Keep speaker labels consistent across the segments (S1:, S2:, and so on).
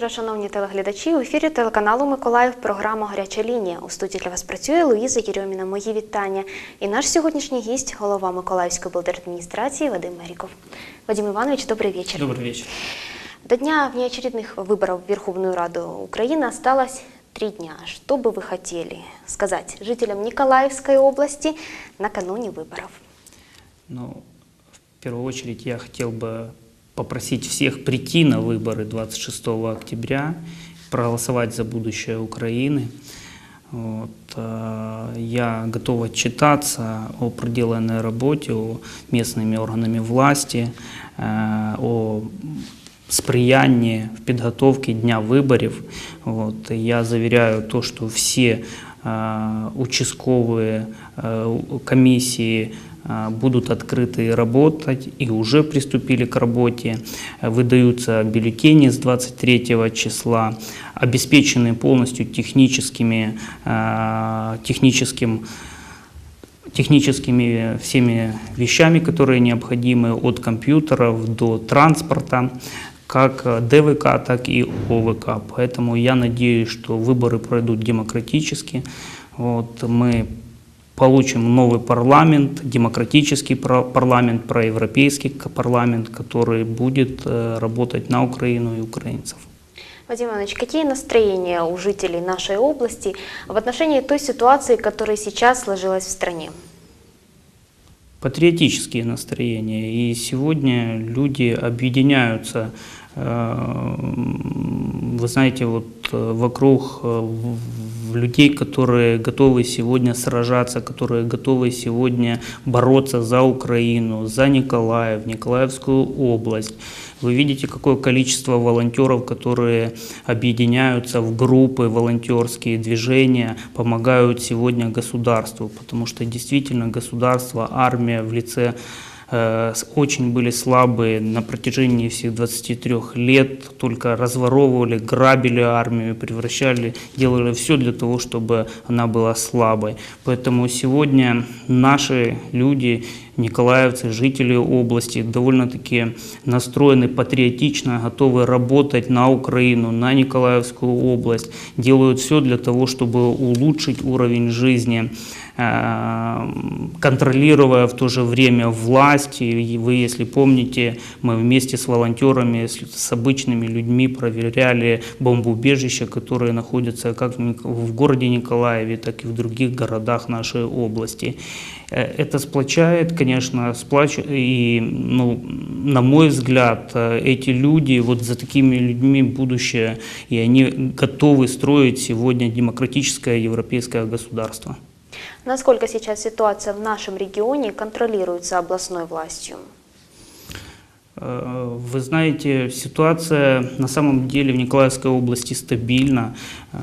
S1: Доброго вечора, шановні телеглядачі. У ефірі телеканалу Миколаїв програма Гаряча лінія. У студії для вас працює Луїза Єрьоміна. Мої вітання. І наш сьогоднішній гість, голова Миколаївської облдержадміністрації Вадим Меріков. Вадим Иванович, добрый вечер.
S2: Добрый вечер.
S1: До дня внеочередных выборов в Верховную Раду Украины осталось три дня. Что бы вы хотели сказать жителям Николаевской области накануне выборов?
S2: Ну, в первую очередь я хотел бы попросить всех прийти на выборы 26 октября, проголосовать за будущее Украины. Вот, э, я готов отчитаться о проделанной работе о местными органами власти, э, о сприянии в підготовці дня виборів. От, я заверяю то, что все э, участковые э, комиссии э, будут открыты работать, и уже приступили к работе. Выдаются бюллетени с 23 числа, обеспечены полностью техническими, э, техническим техническими всеми вещами, которые необходимы от компьютеров до транспорта, как ДВК, так и ОВК. Поэтому я надеюсь, что выборы пройдут демократически. Вот, мы получим новый парламент, демократический пар- парламент, проевропейский парламент, который будет э, работать на Украину и украинцев.
S1: Вадим Иванович, какие настроения у жителей нашей области в отношении той ситуации, которая сейчас сложилась в стране?
S2: патриотические настроения. И сегодня люди объединяются, вы знаете, вот э, вокруг э, людей, которые готовы сегодня сражаться, которые готовы сегодня бороться за Украину, за Николаев, Николаевскую область. Вы видите, какое количество волонтеров, которые объединяются в группы, волонтерские движения, помогают сегодня государству, потому что действительно государство, армия в лице очень были слабые на протяжении всех 23 лет, только разворовывали, грабили армию, превращали, делали все для того, чтобы она была слабой. Поэтому сегодня наши люди, николаевцы, жители области довольно-таки настроены патриотично, готовы работать на Украину, на Николаевскую область, делают все для того, чтобы улучшить уровень жизни э, контролируя в то же время власть. И вы, если помните, мы вместе с волонтерами, с, обычными людьми проверяли бомбоубежища, которые находятся как в городе Николаеве, так и в других городах нашей области. Э, Это сплочает, конечно, сплачивает, и, ну, на мой взгляд, э, эти люди, вот за такими людьми будущее, и они готовы строить сегодня демократическое европейское государство.
S1: Насколько сейчас ситуация в нашем регионе контролируется областной властью?
S2: Э, Вы знаете, ситуация на самом деле в Николаевской области стабильна. Э,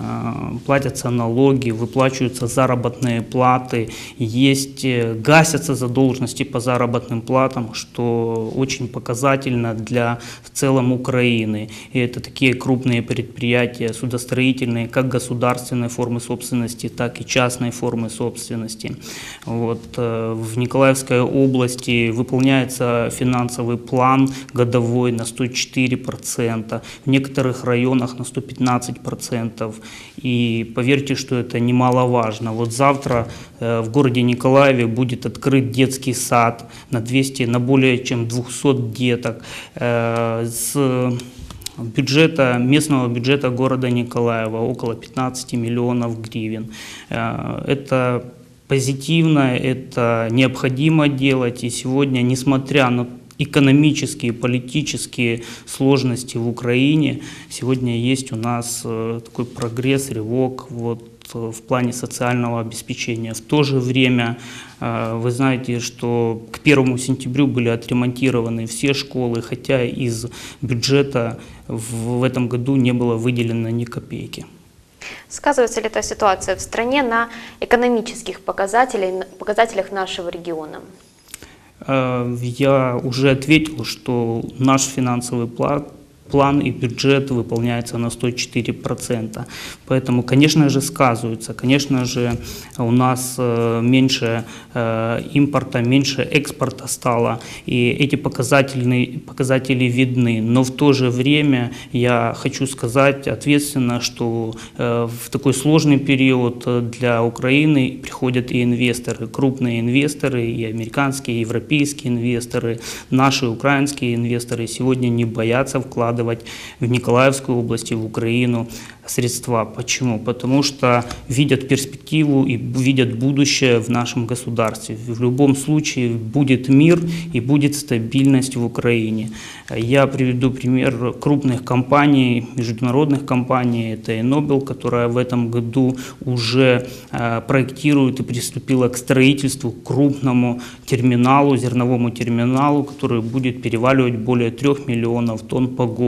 S2: Платятся налоги, выплачиваются заработные платы, есть, э, гасятся задолженности по заработным платам, что очень показательно для в целом Украины. И это такие крупные предприятия судостроительные, как государственной формы собственности, так и частной формы собственности. Вот, в Николаевской области выполняется финансовый план годовой на 104%, в некоторых районах на 115%. И поверьте, что это немаловажно. Вот завтра э, в городе Николаеве будет открыт детский сад на 200, на более чем 200 деток. Э, С бюджета, местного бюджета города Николаева около 15 миллионов гривен. Э, Это позитивно, это необходимо делать. И сегодня, несмотря на экономические, политические сложности в Украине, сегодня есть у нас э, такой прогресс, рывок вот, э, в плане социального обеспечения. В то же время э, вы знаете, что к 1 сентябрю были отремонтированы все школы, хотя из бюджета в этом году не было выделено ни копейки.
S1: Сказывается ли эта ситуация в стране на экономических показателях, показателях нашего региона?
S2: Э, Я уже ответил, что наш финансовый пла- план и бюджет выполняется на 104%. Поэтому, конечно же, сказывается. Конечно же, у нас э, меньше э, импорта, меньше экспорта стало, и эти показатели, показатели видны. Но в то же время я хочу сказать ответственно, что э, в такой сложный период для Украины приходят и инвесторы, крупные инвесторы, и американские, и европейские инвесторы, наши украинские инвесторы сегодня не боятся вкладывать в Николаевскую область и в Украину средства. Почему? Потому что видят перспективу и видят будущее в нашем государстве. В любом случае будет мир и будет стабильность в Украине. Я приведу пример крупных компаний, международных компаний. Это и Nobel, которая в этом году уже э, проектирует и приступила к строительству крупному терминалу, зерновому терминалу, который будет переваливать более 3 миллионов тонн по году.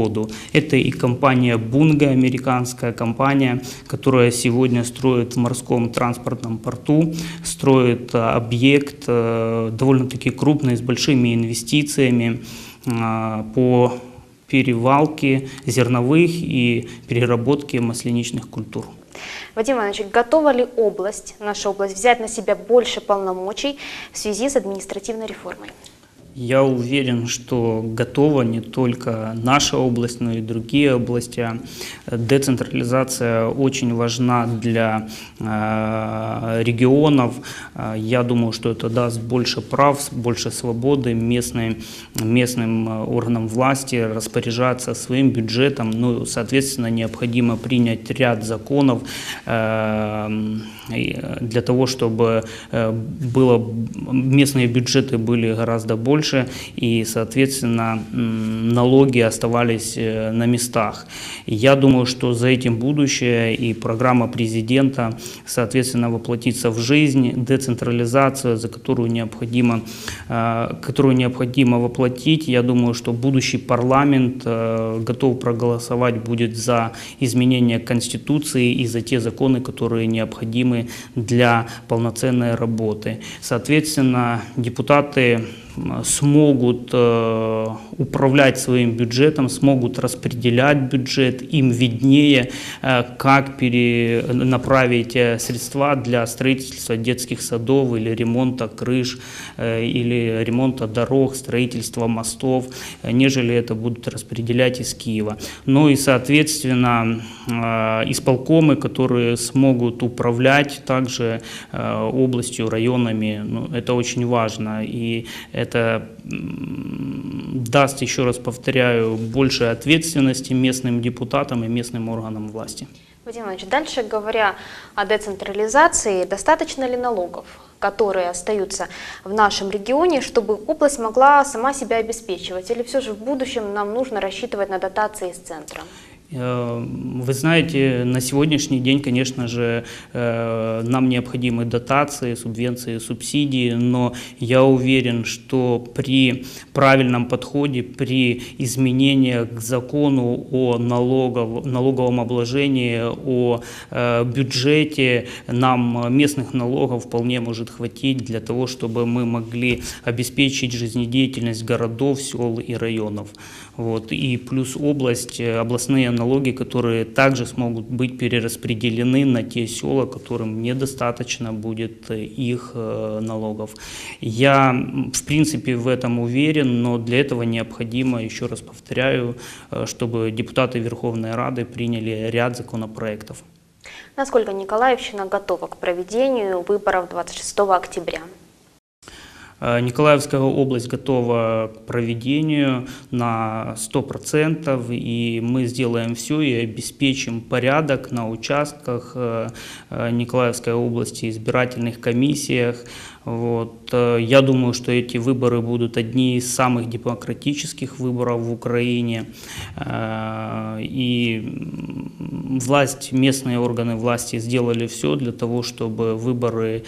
S2: Это и компания Bunge американская, компания, которая сегодня строит в морском транспортном порту, строит э, объект э, довольно-таки крупный, с большими инвестициями э, по перевалке зерновых и переработке масляничных культур.
S1: Вадим Иванович, готова ли область, наша область, взять на себя больше полномочий в связи с административной реформой?
S2: Я уверен, что готова не только наша область, но и другие области. Децентрализация очень важна для э, регионов. Я думаю, что это даст больше прав, больше свободы местным, местным органам власти распоряжаться своим бюджетом. Ну, соответственно, необходимо принять ряд законов э, для того, чтобы э, было, местные бюджеты были гораздо больше больше, и, соответственно, налоги оставались э, на местах. Я думаю, что за этим будущее и программа президента, соответственно, воплотится в жизнь, децентрализация, за которую необходимо, э, которую необходимо воплотить. Я думаю, что будущий парламент э, готов проголосовать будет за изменение Конституции и за те законы, которые необходимы для полноценной работы. Соответственно, депутаты смогут э, управлять своим бюджетом, смогут распределять бюджет, им виднее, э, как перенаправить э, средства для строительства детских садов или ремонта крыш, или ремонта дорог, строительства мостов, нежели это будут распределять из Киева. Ну и, соответственно, исполкомы, которые смогут управлять также областью, районами, ну, это очень важно. И это даст, еще раз повторяю, больше ответственности местным депутатам и местным органам власти.
S1: Вадим Иванович, дальше говоря о децентрализации, достаточно ли налогов, которые остаются в нашем регионе, чтобы область могла сама себя обеспечивать? Или все же в будущем нам нужно рассчитывать на дотации из центра?
S2: Э, вы знаете, на сегодняшний день, конечно же, э, нам необходимы дотации, субвенции, субсидии, но я уверен, что при правильном подходе, при изменениях к закону о налогов, налоговом обложении, о э, бюджете, нам местных налогов вполне может хватить для того, чтобы мы могли обеспечить жизнедеятельность городов, сел и районов. Вот. И плюс область, областные налоги, которые также смогут быть перераспределены на те села, которым недостаточно будет э, их э, налогов. Я, в принципе, в этом уверен, но для этого необходимо, еще раз повторяю, э, чтобы депутаты Верховной Рады приняли ряд законопроектов.
S1: Насколько Николаевщина готова к проведению выборов 26 октября?
S2: Э, Николаевская область готова к проведению на 100%, и мы сделаем все и обеспечим порядок на участках э, э, Николаевской области, избирательных комиссиях, вот. Я думаю, что эти выборы будут одни из самых демократических выборов в Украине. И власть, местные органы власти сделали все для того, чтобы выборы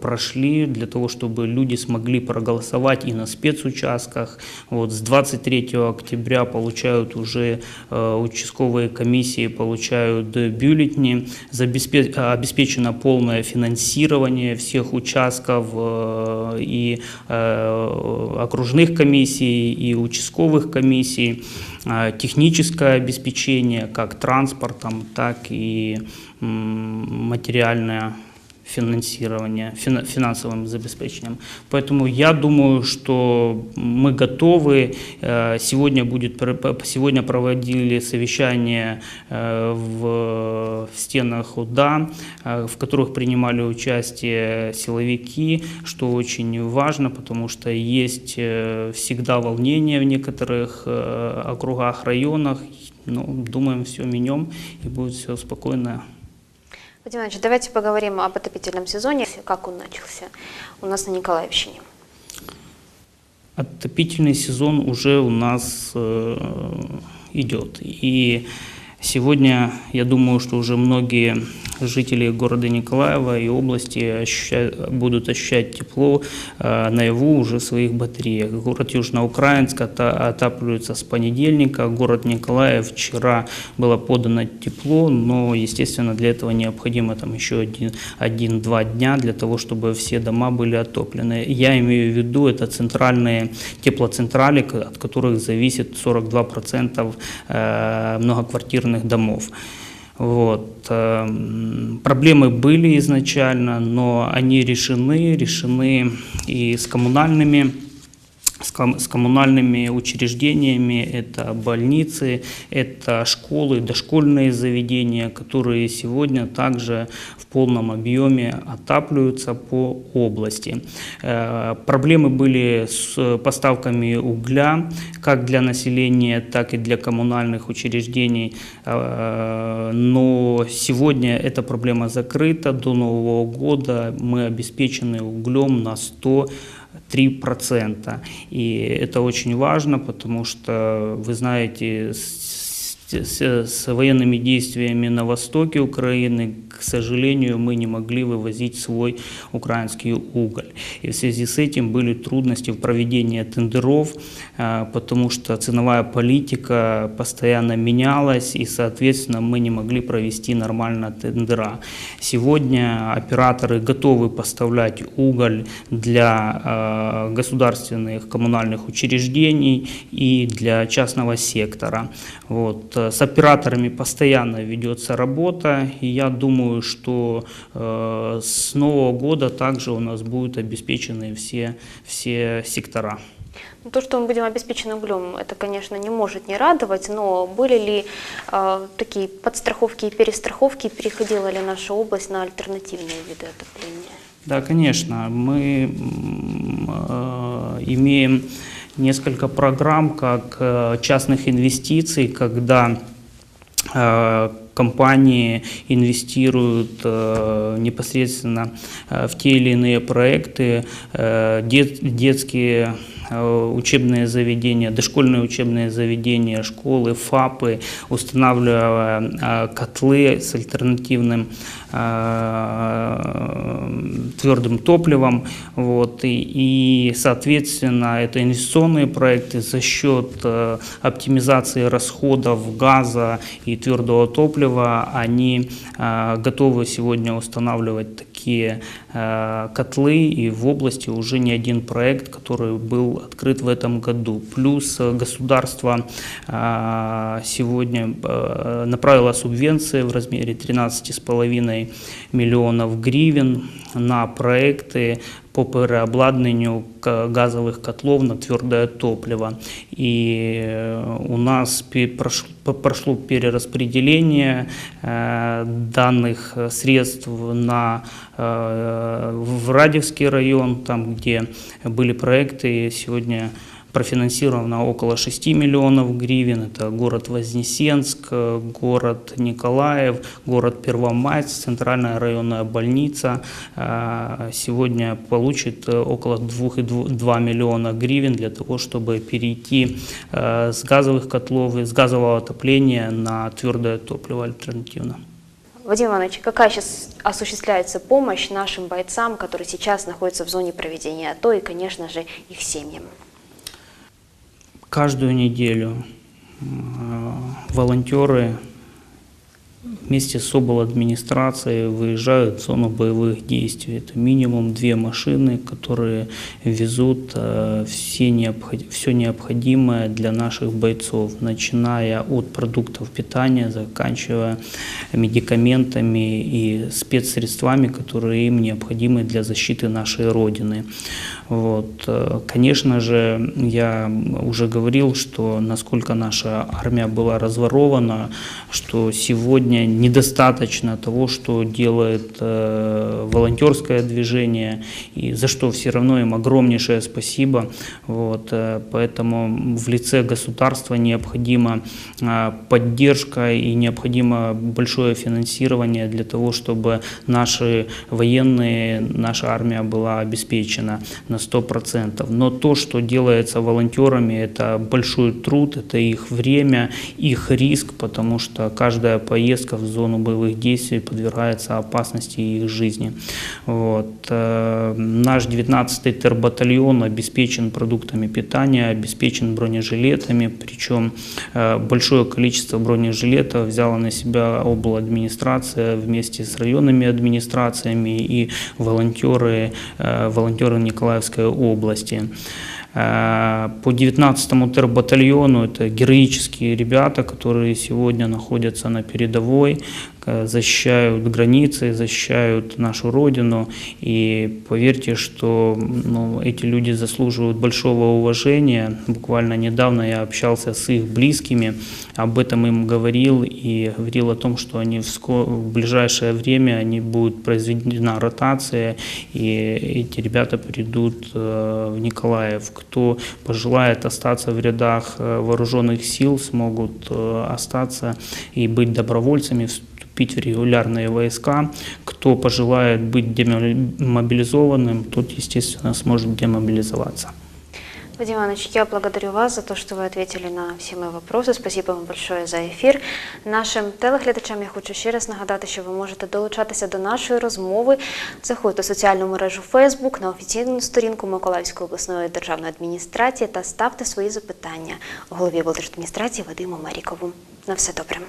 S2: прошли, для того, чтобы люди смогли могли проголосовать и на спецучастках. Вот с 23 октября получают уже э, участковые комиссии, получают бюллетени, обеспечено полное финансирование всех участков э, и э, окружных комиссий, и участковых комиссий, техническое обеспечение как транспортом, так и материальное финансирование, фина- финансовым забеспечением. Поэтому я думаю, что мы готовы. Э, Сегодня, будет, сегодня проводили совещание э, в, стенах УДА, э, в которых принимали участие силовики, что очень важно, потому что есть всегда волнение в некоторых округах, районах. Ну, думаем, все менем и будет все спокойно
S1: Вадим Иванович, давайте поговорим об отопительном сезоне, как он начался у нас на Николаевщине.
S2: Отопительный сезон уже у нас э, идет. И сегодня, я думаю, что уже многие жители города Николаева и области ощущают- будут ощущать тепло э, наяву уже в своих батареях. Город Южноукраинск отапливается с понедельника. Город Николаев вчера было подано тепло, но, естественно, для этого необходимо там еще один- один-два дня для того, чтобы все дома были отоплены. Я имею в виду, это центральные теплоцентрали, от которых зависит 42% э, многоквартирных домов. Вот. эм, Проблемы были изначально, но они решены, решены и с коммунальными с ком- с коммунальными учреждениями, это больницы, это школы, дошкольные заведения, которые сегодня также в полном объеме отапливаются по области. Э, Проблемы были с поставками угля, как для населения, так и для коммунальных учреждений, Э, но сегодня эта проблема закрыта, до Нового года мы обеспечены углем на 100 3%. И это очень важно, потому что, вы знаете, с, с- с военными действиями на востоке Украины, к сожалению, мы не могли вывозить свой украинский уголь. И в связи с этим были трудности в проведении тендеров, а, потому что ценовая политика постоянно менялась, и, соответственно, мы не могли провести нормально тендера. Сегодня операторы готовы поставлять уголь для э, государственных коммунальных учреждений и для частного сектора. Вот. Э, С операторами постоянно ведется работа, и я думаю, что э, с Нового года также у нас будут обеспечены все, все сектора.
S1: Ну, То, что мы будем обеспечены углем, это, конечно, не может не радовать, но были ли э, такие подстраховки и перестраховки, переходила ли наша область на альтернативные виды отопления?
S2: Да, конечно. Мы э, имеем несколько программ как э, частных инвестиций, когда э, компании инвестируют э, непосредственно э, в те или иные проекты, э, дет- детские учебные заведения, дошкольные учебные заведения, школы, ФАПы, устанавливая э, котлы с альтернативным э, твердым топливом. Вот, и, и, соответственно, это инвестиционные проекты за счет э, оптимизации расходов газа и твердого топлива, они э, готовы сегодня устанавливать такие э, котлы, и в области уже не один проект, который был открыт в этом году. Плюс э, государство э, сегодня направило субвенции в размере 13,5 миллионов гривен на проекты по переобладнанию к- газовых котлов на твердое топливо. И э, у нас прошло перераспределение э, данных средств на, э, в Радевский район, там, где были проекты, и сегодня профинансировано около 6 миллионов гривен. Это город Вознесенск, город Николаев, город Первомайск, центральная районная больница. э, Сегодня получит э, около 2,2 миллиона гривен для того, чтобы перейти э, с газовых котлов, и с газового отопления на твердое топливо альтернативно.
S1: Вадим Иванович, какая сейчас осуществляется помощь нашим бойцам, которые сейчас находятся в зоне проведения АТО и, конечно же, их семьям?
S2: Каждую неделю э, волонтеры вместе с обл. администрацией выезжают в зону боевых действий. Это минимум две машины, которые везут э, все необход- все необходимое для наших бойцов, начиная от продуктов питания, заканчивая медикаментами и спецсредствами, которые им необходимы для защиты нашей Родины. Вот. э, Конечно же, я уже говорил, что насколько наша армия была разворована, что сегодня недостаточно того, что делает э, волонтерское движение, и за что все равно им огромнейшее спасибо. Вот. э, Поэтому в лице государства необходима поддержка и необходимо большое финансирование для того, чтобы наши военные, наша армия была обеспечена на 100%. Но то, что делается волонтерами, это большой труд, это их время, их риск, потому что каждая поездка в зону боевых действий подвергается опасности их жизни. Вот. Э, Наш 19-й тербатальон обеспечен продуктами питания, обеспечен бронежилетами, причем э, большое количество бронежилетов взяла на себя обл. администрация вместе с районными администрациями и волонтеры, э, волонтеры Николаевской области. Э, По 19-му тербатальону это героические ребята, которые сегодня находятся на передовой, защищают границы, защищают нашу родину. И поверьте, что ну, эти люди заслуживают большого уважения. Буквально недавно я общался с их близкими, об этом им говорил и говорил о том, что они в, в ближайшее время они будут произведена ротация, и эти ребята придут э, в Николаев. Кто пожелает остаться в рядах э, вооруженных сил, смогут э, остаться и быть добровольцами, вступить в регулярные войска. Кто пожелает быть демобилизованным, тот, естественно, сможет демобилизоваться.
S1: Вадим Иванович, я благодарю вас за то, что вы ответили на всі мої вопроси. Спасибо вам большое за ефір. Нашим телеглядачам я хочу ще раз нагадати, що ви можете долучатися до нашої розмови. Заходьте в соціальну мережу Facebook на офіційну сторінку Миколаївської обласної державної адміністрації та ставте свої запитання голові облдержадміністрації Вадиму Мерікову. На все добре.